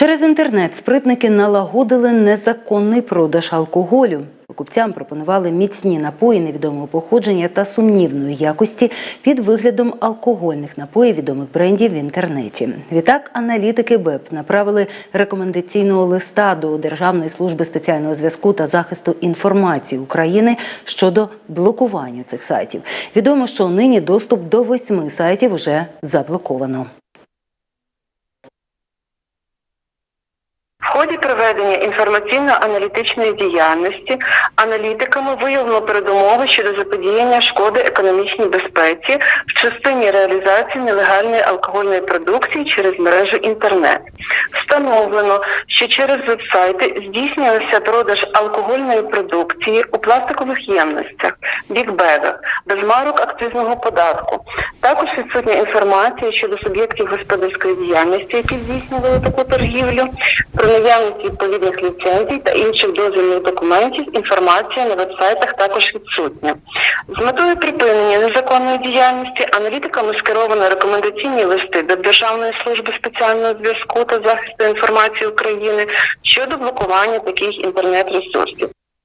Через інтернет спритники налагодили незаконний продаж алкоголю. Покупцям пропонували міцні напої невідомого походження та сумнівної якості під виглядом алкогольних напоїв відомих брендів в інтернеті. Відтак аналітики БЕП направили рекомендаційного листа до Державної служби спеціального зв'язку та захисту інформації України щодо блокування цих сайтів. Відомо, що нині доступ до восьми сайтів вже заблоковано. В ході проведення інформаційно-аналітичної діяльності аналітиками виявлено передумови щодо заподіяння шкоди економічній безпеці в частині реалізації нелегальної алкогольної продукції через мережу інтернет. Встановлено, що через веб-сайти здійснювався продаж алкогольної продукції у пластикових ємностях, бікбегах, без марок акцизного податку. Також відсутня інформація щодо суб'єктів господарської діяльності, які здійснювали таку торгівлю, про наявність відповідних ліцензій та інших дозвільних документів. Інформація на веб-сайтах також відсутня. З метою припинення незаконної діяльності аналітиками скеровано рекомендаційні листи до Державної служби спеціального зв'язку та захисту інформації України щодо блокування таких інтернет-ресурсів.